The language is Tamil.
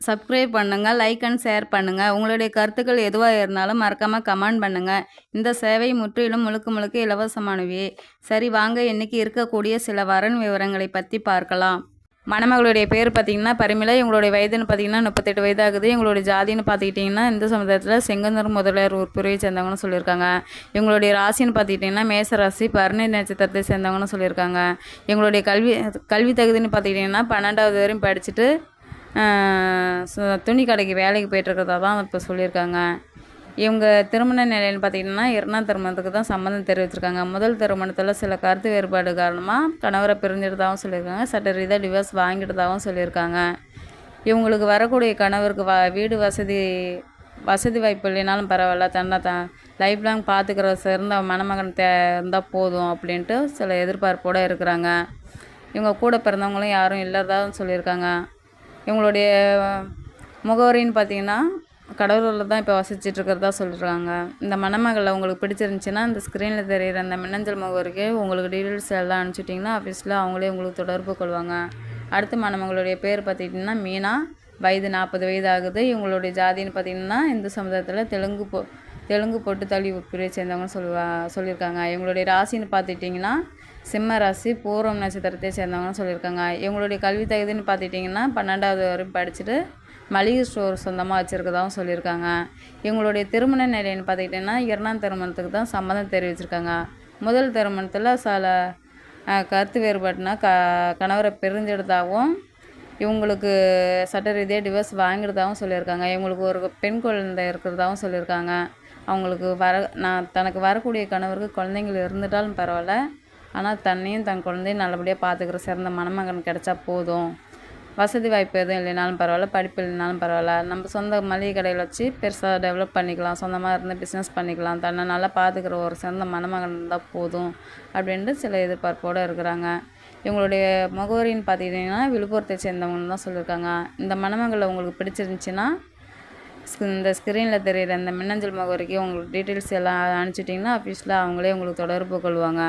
சப்ஸ்கிரைப் பண்ணுங்கள் லைக் அண்ட் ஷேர் பண்ணுங்கள் உங்களுடைய கருத்துக்கள் எதுவாக இருந்தாலும் மறக்காமல் கமெண்ட் பண்ணுங்கள் இந்த சேவை முற்றிலும் முழுக்க முழுக்க இலவசமானவே. சரி வாங்க இன்றைக்கி இருக்கக்கூடிய சில வரன் விவரங்களை பற்றி பார்க்கலாம். மணமகளுடைய பேர் பார்த்திங்கன்னா பரிமலை இவங்களுடைய வயதுன்னு பார்த்திங்கன்னா முப்பத்தெட்டு வயதாகுது. இவங்களுடைய ஜாதின்னு பார்த்துக்கிட்டிங்கன்னா இந்த சமுதாயத்தில் செங்கந்தர் முதலியார் உட்பிரிவை சேர்ந்தவங்கன்னு சொல்லியிருக்காங்க. இவங்களுடைய ராசின்னு பார்த்துக்கிட்டிங்கன்னா மேச ராசி பரணி நட்சத்திரத்தை சேர்ந்தவங்கன்னு சொல்லியிருக்காங்க. இவங்களுடைய கல்வி கல்வி தகுதின்னு பார்த்துக்கிட்டிங்கன்னா பன்னெண்டாவது வரையும் படிச்சுட்டு துணி கடைக்கு வேலைக்கு போயிட்டுருக்கிறதா தான் இப்போ சொல்லியிருக்காங்க. இவங்க திருமண நிலையில் பார்த்திங்கன்னா இரண்டாம் திருமணத்துக்கு தான் சம்மந்தம் தெரிவிச்சிருக்காங்க முதல் திருமணத்தில் சில கருத்து வேறுபாடு காரணமாக கணவரை பிரிஞ்சிட்டதாகவும் சொல்லியிருக்காங்க. சட்ட ரீதியாக டிவோர்ஸ் வாங்கிட்டதாகவும் சொல்லியிருக்காங்க. இவங்களுக்கு வரக்கூடிய கணவருக்கு வ வீடு வசதி வசதி வாய்ப்பு இல்லைனாலும் பரவாயில்ல. தன்னை தான் லைஃப் லாங் பார்த்துக்கிற சிறந்த மணமகன் தே இருந்தால் போதும் அப்படின்ட்டு சில எதிர்பார்ப்போடு இருக்கிறாங்க. இவங்க கூட பிறந்தவங்களும் யாரும் இல்லாததாகவும் சொல்லியிருக்காங்க. இவங்களுடைய முகவரின்னு பார்த்தீங்கன்னா கடலூரில் தான் இப்போ வசிச்சுட்டு இருக்கிறதா சொல்லியிருக்காங்க இந்த மணமகளை உங்களுக்கு பிடிச்சிருந்துச்சின்னா இந்த ஸ்க்ரீனில் தெரிகிற அந்த மின்னஞ்சல் முகவரிக்கு உங்களுக்கு டீட்டெயில்ஸ் எல்லாம் அனுப்பிச்சிட்டிங்கன்னா ஆஃபீஸில் அவங்களே உங்களுக்கு தொடர்பு கொள்வாங்க. அடுத்த மணமகளுடைய பேர் பார்த்திங்கன்னா மீனா. வயது நாற்பது வயது ஆகுது. இவங்களுடைய ஜாதின்னு பார்த்திங்கன்னா இந்து சமுதாயத்தில் தெலுங்கு போ தெலுங்கு பொட்டு தள்ளி பிரிவை சேர்ந்தவங்கன்னு சொல்லுவா சொல்லியிருக்காங்க. இவங்களுடைய ராசின்னு பார்த்துட்டிங்கன்னா சிம்ம ராசி பூர்வம் நட்சத்திரத்தை சேர்ந்தவங்கன்னு சொல்லியிருக்காங்க. இவங்களுடைய கல்வி தகுதின்னு பார்த்துட்டிங்கன்னா பன்னெண்டாவது வரையும் படிச்சுட்டு மளிகை ஸ்டோர் சொந்தமாக வச்சுருக்கதாகவும் சொல்லியிருக்காங்க. இவங்களுடைய திருமண நிலைன்னு பார்த்துக்கிட்டிங்கன்னா இரண்டாம் திருமணத்துக்கு தான் சம்மதம் தெரிவிச்சிருக்காங்க. முதல் திருமணத்தில் சில கருத்து வேறுபாட்டுனா க கணவரை பிரிஞ்செடுத்தாகவும் இவங்களுக்கு சட்ட ரீதியாக டிவோர்ஸ் வாங்கிடுதாகவும் சொல்லியிருக்காங்க. இவங்களுக்கு ஒரு பெண் குழந்தை இருக்கிறதாகவும் சொல்லியிருக்காங்க. அவங்களுக்கு வர நான் தனக்கு வரக்கூடிய கணவருக்கு குழந்தைங்கள் இருந்துட்டாலும் பரவாயில்ல. ஆனால் தன்னையும் தன் குழந்தையும் நல்லபடியாக பார்த்துக்கிற சிறந்த மணமகன் கிடச்சா போதும். வசதி வாய்ப்பு எதுவும் இல்லைனாலும் பரவாயில்ல படிப்பு இல்லைனாலும் பரவாயில்ல. நம்ம சொந்த மளிகை கடையில் வச்சு பெருசாக டெவலப் பண்ணிக்கலாம் சொந்தமாக இருந்து பிஸ்னஸ் பண்ணிக்கலாம். தன்னை நல்லா பார்த்துக்கிற ஒரு சிறந்த மணமகன் இருந்தால் போதும் அப்படின்ட்டு சில எதிர்பார்ப்போடு இருக்கிறாங்க. இவங்களுடைய முகவரின்னு பார்த்துக்கிட்டிங்கன்னா விழுப்புரத்தை சேர்ந்தவங்கன்னு தான் சொல்லியிருக்காங்க. இந்த மணமகளை உங்களுக்கு பிடிச்சிருந்துச்சின்னா இந்த ஸ்க்ரீனில் தெரிகிற இந்த மின்னஞ்சல் முகவரிக்கு உங்களுக்கு டீட்டெயில்ஸ் எல்லாம் அனுப்பிச்சிட்டிங்கன்னா ஆஃபீஸில் அவங்களே உங்களுக்கு தொடர்பு கொள்வாங்க.